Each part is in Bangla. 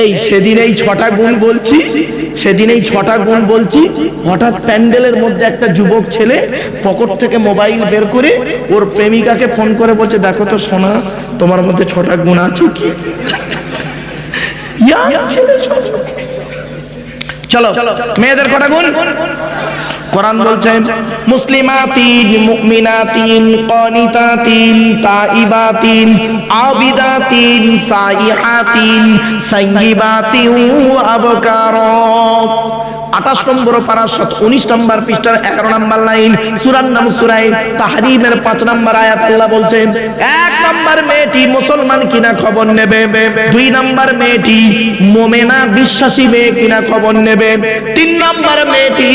এই সেদিন এই ছটা গুণ বলছি সেদিন এই ছটা গুণ বলছি হঠাৎ প্যান্ডেলের মধ্যে একটা যুবক ছেলে পকেট থেকে মোবাইল বের করে ওর প্রেমিকাকে ফোন করে বলছে দেখো তো সোনা তোমার মধ্যে ছটা গুণ আছে কি? চলো। মেয়েদের কটা গুণ? কোরআন বলছেন মুসলিমাতিন মুমিনাতিন কানিতাতিন তাইবাতিন আবিদাতিন সাইহাতিন সঙ্গীবাতিন আবকার। আঠাশ নম্বর পারা উনিশ নম্বর পৃষ্ঠার এগারো নম্বর লাইন সুরার নাম সুরাই, তাহারিমের পাঁচ নম্বর আয়াত আল্লাহ বলছেন, এক নম্বর মেয়েটি মুসলমান কিনা খবর নেবে? দুই নম্বর মেয়েটি মোমেনা বিশ্বাসী মেয়ে কিনা খবর নেবে? তিন নম্বর মেয়েটি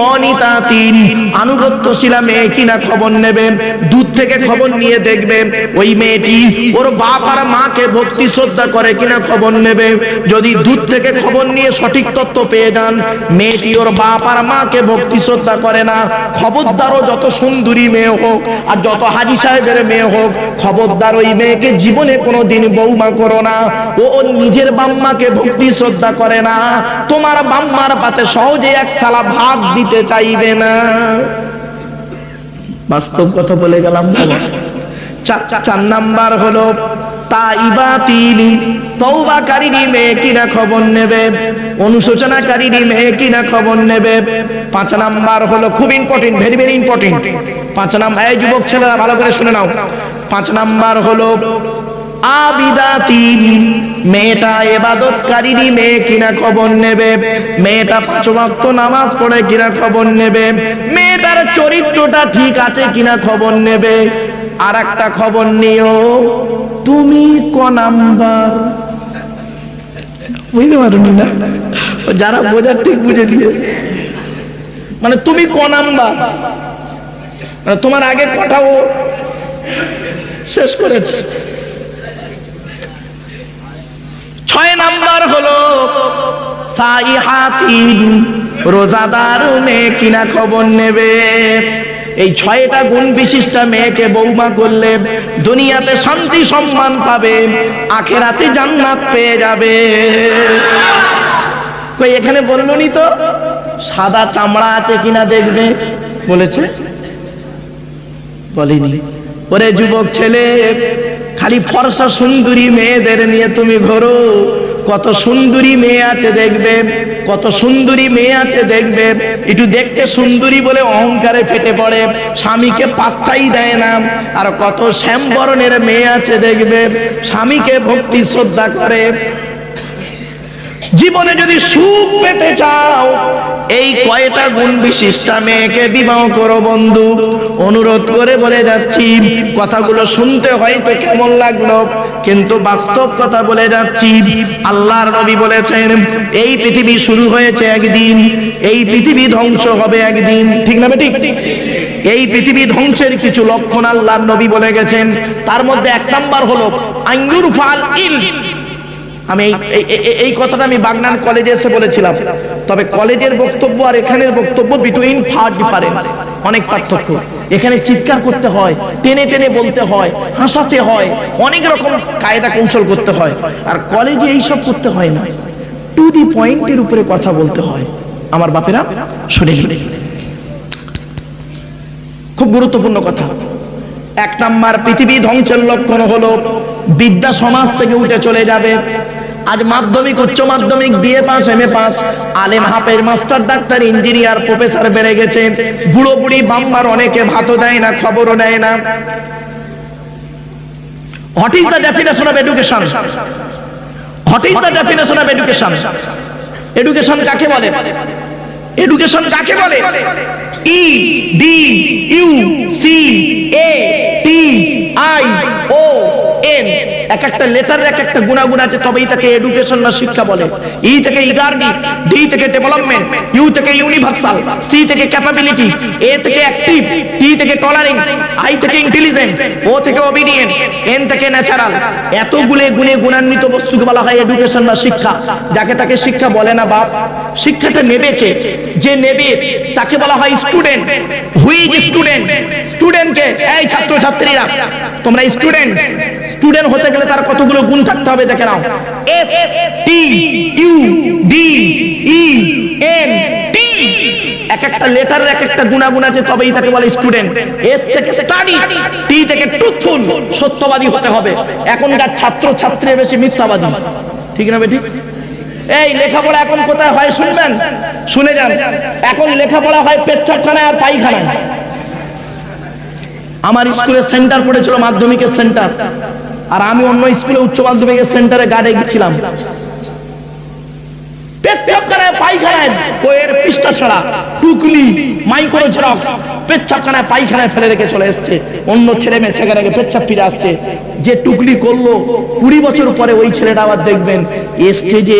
কনিতা তিন, আনুগত্যশীলা মেয়ে কিনা খবর নেবে? দূর থেকে খবর নিয়ে দেখবে, ওই মেয়েটি ওর বাপ আর মাকে ভক্তি শ্রদ্ধা করে কিনা খবর নেবে। যদি দূর থেকে খবর নিয়ে সঠিক তথ্য পেয়ে যান মেয়েটি ওর বাপ আর মাকে ভক্তি শ্রদ্ধা করে না। খবরদারও যত সুন্দরী মেয়ে হোক আর যত হাজি সাহেবের মেয়ে হোক, খবরদার ওই মেয়েকে জীবনে কোনো দিন বৌমা করো না। ও ওর নিজের বাম্মাকে ভক্তি শ্রদ্ধা করে না। তোমার বাম্মার পাতে সহজে এক থালা ভাত দিতে চাইবে না। বাস্তব কথা বলে গেলাম চার নাম্বার হলো তাইবাতিনি তওবাকারীনি মেয়ে কিনা খবর নেবে? মেয়ে কিনা খবর নেবে? পাঁচ নাম্বার হলো খুব ইম্পর্টেন্ট ইম্পর্টেন্ট পাঁচ এই যুবক ছেলেরা ভালো করে শুনে নাও। পাঁচ নাম্বার হলো মেয়েটা মেয়ে কিনা খবর নেবে? মেয়েটা পাঁচ নামাজ পড়ে কিনা খবর নেবে? মেয়েটার চরিত্রটা ঠিক আছে কিনা খবর নেবে? আর একটা খবর নিও। তুমি ক বুঝতে পারুন না? যারা বোঝার ঠিক বুঝে দিয়ে মানে তুমি ক মানে তোমার আগে কথাও শেষ করেছে। ছয় নাম্বার হলো সাইহাতিন রোজাদার কিনা খবর নেবে? এই ছয়টা গুণ বিশিষ্ট মেয়েকে বৌমা করলে দুনিয়াতে শান্তি সম্মান পাবে, আখেরাতে জান্নাত পেয়ে যাবে। কই, এখানে বললনি তো? সাদা চামড়া আছে কিনা দেখবে? বলেছে। বলিনি। ওরে যুবক ছেলে, খালি ফর্সা সুন্দরী মেয়েদের নিয়ে তুমি ঘোরো। কত সুন্দরী মেয়ে আছে দেখবে, কত সুন্দরী মেয়ে আছে দেখবে। একটু দেখতে সুন্দরী বলে অহংকারে ফেটে পড়ে, স্বামীকে পাত্তাই দেয় না। আর কত শ্যামবরণের মেয়ে আছে দেখবে, স্বামীকে ভক্তি শ্রদ্ধা করে। জীবনে যদি সুখ পেতে চাও এই কয়টা গুণ বিশিষ্ট? মেয়েকে বিবাহ করো বন্ধু। অনুরোধ করে বলে যাচ্ছি, কথাগুলো শুনতে হয়তো কেমন লাগল, কিন্তু বাস্তব কথা বলে যাচ্ছি, আল্লাহর নবী বলেছেন, এই পৃথিবী শুরু হয়েছে একদিন, এই পৃথিবী ধ্বংস হবে একদিন। ঠিক না ঠিক এই পৃথিবী ধ্বংসের কিছু লক্ষণ আল্লাহর নবী বলে গেছেন। তার মধ্যে এক নাম্বার হলো আঙ্গুর ফাল ইল আমি এই- কথাটা আমি বাগনান কলেজে এসে বলেছিলাম। তবে কলেজের বক্তব্য আর এখানের বক্তব্য বিটুইন ফার ডিফারেন্স অনেক পার্থক্য। এখানে চিৎকার করতে হয়, টেনে টেনে বলতে হয়, হাসাতে হয়, অনেক রকম কায়দা কৌশল করতে হয়। আর কলেজে এইসব করতে হয় না। টু দি পয়েন্টের উপরে কথা বলতে হয়। আমার বাপেরা, শুনে শুনে খুব গুরুত্বপূর্ণ কথা। এক নাম্বার, পৃথিবী ধ্বংসের লক্ষণ হলো বিদ্যা সমাজ থেকে উঠে চলে যাবে। আজ মাধ্যমিক, উচ্চ মাধ্যমিক BA pass M A pass. আলেম হাফের মাস্টার, ডাক্তার, ইঞ্জিনিয়ার, প্রফেসর বেড়ে গেছে। বুড়ো বুড়ি, বাম্মার অনেকে ভাতও দেয় না, খবরও নেয় না। What is the definition of education what is the definition of education education কাকে বলে? এডুকেশন কাকে বলে? E D U C A এক একটা লেটারের এক একটা গুণাগুণ আছে তবে এটাকে এডুকেশন না শিক্ষা বলে। ই থেকে ইগার্নি ডি থেকে ডেভেলপমেন্ট ইউ থেকে ইউনিভার্সাল সি থেকে ক্যাপাবিলিটি এ থেকে অ্যাক্টিভ টি থেকে টলারিং আই থেকে ইন্টেলিজেন্ট ও থেকে ওবিডিয়েন্ট এন থেকে ন্যাচারাল এতগুলো গুণে গুণান্বিত বস্তুকে বলা হয় এডুকেশন না শিক্ষা। যাকে তাকে শিক্ষা বলে না বাপ, শিক্ষাটা নেবে কে? যে নেবে, তাকে বলা হয় স্টুডেন্ট হুইজ স্টুডেন্ট স্টুডেন্টকে এই ছাত্র ছাত্রীরা তোমরা স্টুডেন্ট স্টুডেন্ট হতে গেলে তার কতগুলো গুণ থাকতে হবে দেখে নাও। S T U D E N T এক একটা লেটারের এক একটা গুণাগুণ আছে, তবেই তাকে বলে স্টুডেন্ট এস থেকে স্টাডি টি থেকে ট্রুথফুল সত্যবাদী হতে হবে। এখনকার ছাত্র ছাত্রী বেশি মিথ্যাবাদী। ঠিক না বেটি এই লেখাপড়া এখন কোথায় হয় শুনবেন? শুনে যান। এখন লেখাপড়া হয় পেচ্ছাপখানায় আর পাইখানায় আমার স্কুলে সেন্টার পড়েছিল, মাধ্যমিকের সেন্টার আর আমি অন্য স্কুলে উচ্চ মাধ্যমিকের সেন্টারে গার্ডে গেছিলাম যে করল কুড়ি বছর পরে ওই ছেলেটা আবার দেখবেন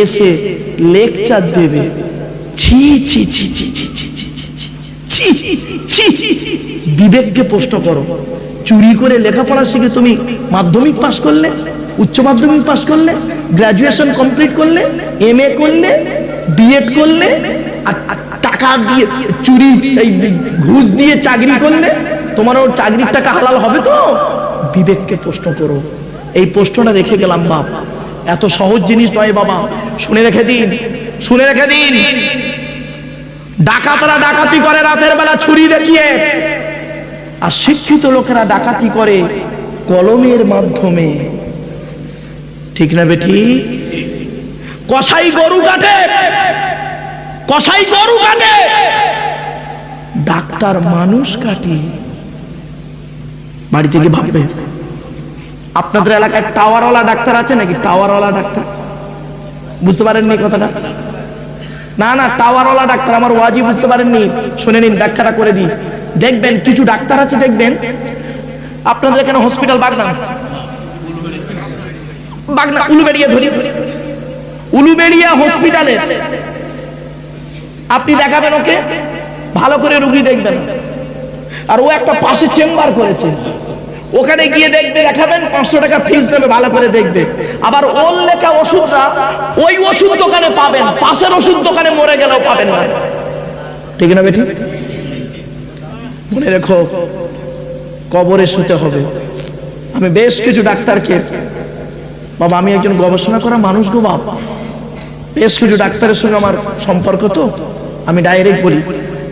এসে লেকচার দেবে ছি ছি ছি ছি ছি ছি ছি ছি ছি বিবেককে প্রশ্ন করো চুরি করে লেখাপড়া শিখে তুমি মাধ্যমিক পাশ করলে, উচ্চ মাধ্যমিক পাশ করলে গ্রাজুয়েশন কমপ্লিট করলে এম এ করলে বিএড করলে টাকা দিয়ে চুরি, এই ঘুষ দিয়ে চাকরি করলে তোমার ওর চাকরির টাকা হালাল হবে তো? বিবেককে প্রশ্ন করো। এই প্রশ্নটা রেখে গেলাম বাপ। এত সহজ জিনিস নয় বাবা। শুনে রেখে দিন, শুনে রেখে দিন। ডাকাতরা ডাকাতি করে রাতের বেলা ছুরি দেখিয়ে। আর শিক্ষিত লোকেরা ডাকাতি করে কলমের মাধ্যমে। ঠিক না বেটি কসাই গরু কাটে, কসাই গরু কাটে, ডাক্তার মানুষ কাটে। বাড়ি থেকে ভাববে, আপনাদের এলাকায় টাওয়ারওয়ালা ডাক্তার আছে নাকি? টাওয়ারওয়ালা ডাক্তার। বুঝতে পারেননি কথাটা? না না, টাওয়ারওয়ালা ডাক্তার আমার ওয়াজি বুঝতে পারেননি। শুনে নিন, ব্যাখ্যাটা করে দিই। দেখবেন, কিছু ডাক্তার আছে, দেখবেন। আপনাদের এখানে হসপিটাল বাগনা বাগনা, উলুবেড়িয়া ধরি। উলুবেড়িয়া হসপিটালে আপনি দেখাবেন ওকে, ভালো করে রুগী দেখবেন। আর ও একটা পাশে চেম্বার করেছে। ওখানে গিয়ে দেখবে, দেখাবেন, পাঁচশো টাকা ফিস নেবে, ভালো করে দেখবে। আবার ওর লেখা ওষুধটা ওই ওষুধ দোকানে পাবেন, পাশের ওষুধ দোকানে মরে গেলেও পাবেন না। ঠিক না বেটি? মনে রেখো, কবরে শুতে হবে। আমি বেশ কিছু ডাক্তারকে, বাবা, আমি একজন গবেষণা করা মানুষ গো বাপ। বেশ কিছু ডাক্তারের সঙ্গে আমার সম্পর্ক তো, আমি ডাইরেক্ট বলি।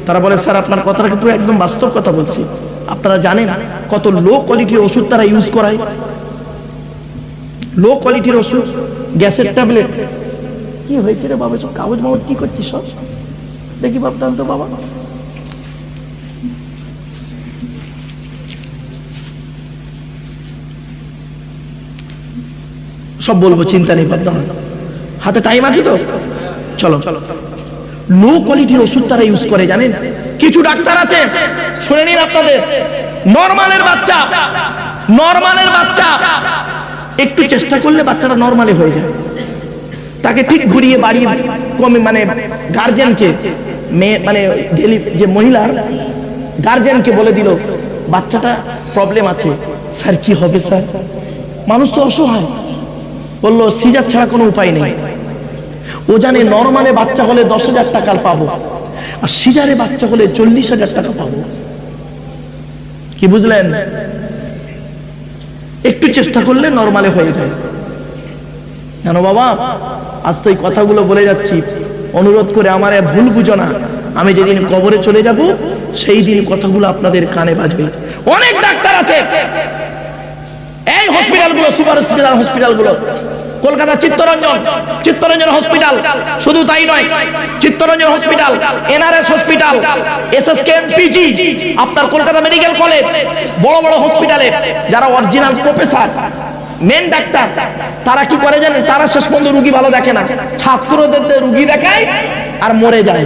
তারা বলে, স্যার, আপনার কথাটা কিন্তু একদম বাস্তব কথা বলছি। আপনারা জানেন কত লো কোয়ালিটির ওষুধ তারা ইউজ করায়? লো কোয়ালিটির ওষুধ গ্যাসের ট্যাবলেট কি হয়েছে রে বাবা সব কাগজ মাগজ কি করছিস সব? দেখি ভাবতাম তো বাবা। সব বলব চিন্তা নেই ভাবতাম হাতে টাইম আছে তো? চলো। চলো লো কোয়ালিটির ওষুধ তারা ইউজ করে জানেন? কিছু ডাক্তার আছে শুনে নিন আপনাদের। নর্মালের বাচ্চা নর্মালের বাচ্চা। একটু চেষ্টা করলে বাচ্চাটা নর্মালি হয়ে যায়। তাকে ঠিক ঘুরিয়ে বাড়িয়ে কমে মানে গার্জেনকে মেয়ে মানে ডেলি- যে মহিলার গার্জেনকে বলে দিল, বাচ্চাটা প্রবলেম আছে। স্যার, কি হবে স্যার? মানুষ তো অসহায়। বলল, সিজার ছাড়া কোনো উপায় নেই। ও জানে নর্মালে বাচ্চা হলে দশ হাজার টাকার পাবো। আর সিজারে বাচ্চা হলে চল্লিশ হাজার টাকা পাবো। কি বুঝলেন? চেষ্টা করলে নর্মালে হয়ে যায়। কেন বাবা? আজ তো এই কথাগুলো বলে যাচ্ছি। অনুরোধ করে আমার ভুল বুঝো না। আমি যেদিন কবরে চলে যাব, সেই দিন কথাগুলো আপনাদের কানে বাজবে। অনেক ডাক্তার আছে। এই হসপিটালগুলো সুপার হসপিটাল হসপিটালগুলো কলকাতা চিত্তরঞ্জন চিত্তরঞ্জন হসপিটাল শুধু তাই নয়, Chittaranjan hospital NRS hospital SSKM PG আপনার কলকাতা মেডিকেল কলেজ বড় বড় হসপিটালে যারা অরিজিনাল প্রফেসর মেন ডাক্তার তারা কি করে জানেন? তারা শেষ পর্যন্ত রুগী ভালো দেখে না। ছাত্রদের রুগী দেখায় আর মরে যায়।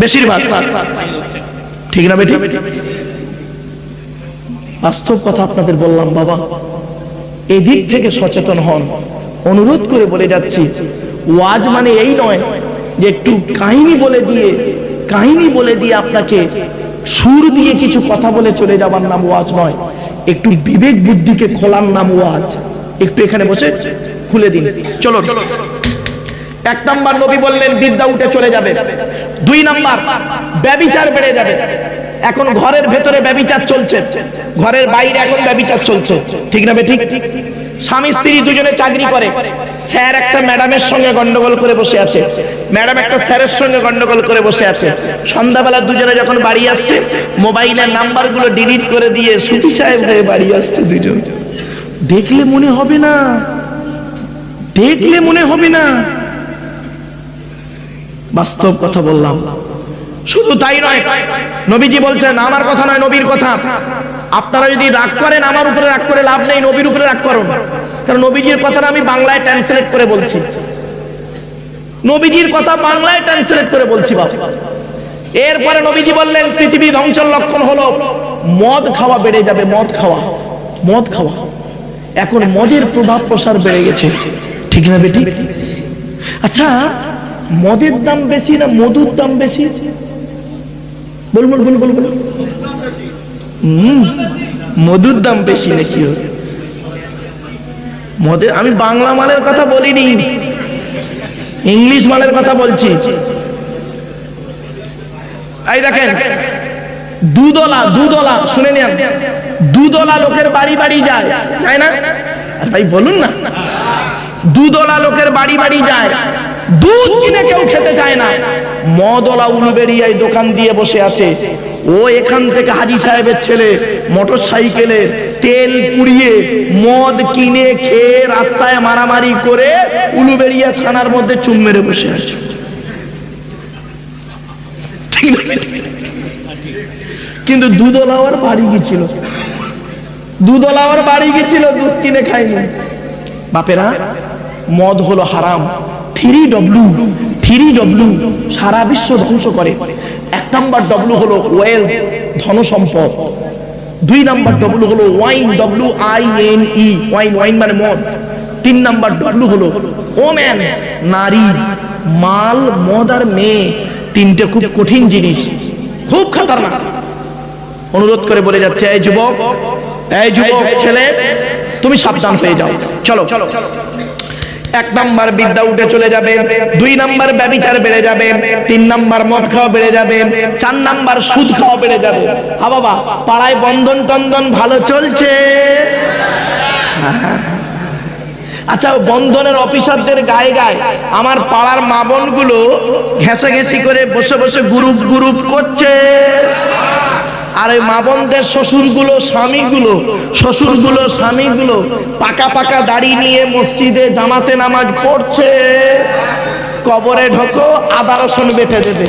বেশিরভাগ। ঠিক না বেটি? বাস্তব কথা আপনাদের বললাম, বাবা। এদিক থেকে সচেতন হন। অনুরোধ করে বলে যাচ্ছি। ওয়াজ মানে এই নয় যে একটু কাহিনী বলে দিয়ে, কাহিনী বলে দিয়ে আপনাকে সুর দিয়ে কিছু কথা বলে চলে যাবার নাম ওয়াজ নয়। একটু বিবেক বুদ্ধিকে খোলার নাম ওয়াজ। একটু এখানে বসে খুলে দিন। চলো এক নাম্বার নবী বললেন, বিদ্যা উঠে চলে যাবে। দুই নাম্বার, ব্যবিচার বেড়ে যাবে। এখন ঘরের ভেতরে ব্যবিচার চলছে। ঘরের বাইরে এখন ব্যবিচার চলছে। ঠিক না ঠিক? স্বামী, স্ত্রী দুজনে চাকরি করে। স্যার একটা ম্যাডামের সঙ্গে গন্ডগোল করে বসে আছে। ম্যাডাম একটা স্যারের সঙ্গে গন্ডগোল করে বসে আছে। সন্ধ্যাবেলা দুজনে যখন বাড়ি আসছে, মোবাইলের নাম্বারগুলো ডিলিট করে দিয়ে সুফি সাহেব হয়ে বাড়ি আসছে দুজন। দেখলে মনে হবে না। দেখলে মনে হবে না। বাস্তব কথা বললাম। শুধু তাই নয়, নবীজি বলছেন, আমার কথা নয়, নবীর কথা। আপনারা যদি রাগ করেন, আমার উপরে রাগ করে লাভ নেই, নবীর উপরে রাগ করুন। কারণ নবীজির কথাটা আমি বাংলায় ট্রান্সলেট করে বলছি। নবীজির কথা বাংলায় ট্রান্সলেট করে বলছি বাবা এরপরে নবীজি বললেন, পৃথিবী ধ্বংসের লক্ষণ হলো, মদ খাওয়া বেড়ে যাবে, মদ খাওয়া মদ খাওয়া। এখন মদের প্রভাব প্রসার বেড়ে গেছে। ঠিক না বেটি? আচ্ছা মদের দাম বেশি না মধুর দাম বেশি? বল বল বল বল বল হুম, মধুর দাম বেশি নাকি ওর? মদের আমি বাংলা মালের কথা বলিনি। ইংলিশ মালের কথা বলছি। এই দেখেন, দুদলা দুদলা, শুনে নেন। দুদলা লোকের বাড়ি বাড়ি যায় যায় না? ভাই, বলুন না। দুদলা লোকের বাড়ি বাড়ি যায়, দুধ কিনে কেউ খেতে চায় না। মদলা উলুবেরিয়ায় দোকান দিয়ে বসে আছে। ও এখান থেকে হাজি সাহেবের ছেলে মোটর সাইকেলে তেল পুড়িয়ে মদ কিনে খেয়ে রাস্তায় মারামারি করে উলুবেরিয়া থানার মধ্যে চুম মেরে বসে আছে? কিন্তু দুধওয়ালাওয়ার বাড়ি গেছিল। দুধওয়ালাওয়ার বাড়ি গেছিল, দুধ কিনে খাইনি বাপেরা, মদ হলো হারাম, থ্রি ডব্লু থ্রি ডব্লু সারা বিশ্ব ধ্বংস করে। এক নাম্বার ডব্লু হলো ওয়েলথ ধন সম্পদ দুই নাম্বার ডব্লু হলো wine W I N E, wine wine মানে মদ। তিন নাম্বার ডব্লু হলো ওম্যান নারী, মাল, মদ আর মেয়ে। তিনটে খুব কঠিন জিনিস। খুব খাতারনাক। অনুরোধ করে বলে যাচ্ছে, এই যুবক এই যুবক, ছেলে, তুমি সাবধান হয়ে যাও। চলো চলো। এক নাম্বার বিদ্যা উঠে চলে যাবে, দুই নাম্বার ব্যবিচার বেড়ে যাবে, তিন নাম্বার মদ খাওয়া বেড়ে যাবে, চার নাম্বার সুদ খাওয়া বেড়ে যাবে। বাবা, পাড়ায় বন্ধন টন্দন ভালো চলছে? আচ্ছা বন্ধনের অফিসারদের গায়ে গায়ে আমার পাড়ার মা বোনগুলো ঘেঁষে ঘেঁষি করে বসে বসে গ্রুপ গ্রুপ করছে। আর ওই মা বোনদের শ্বশুরগুলো, স্বামীগুলো শ্বশুরগুলো, স্বামীগুলো পাকা পাকা দাড়ি নিয়ে মসজিদে জামাতে নামাজ পড়ছে। কবরে ঢোকো, আদা রসুন বেটে দেবে।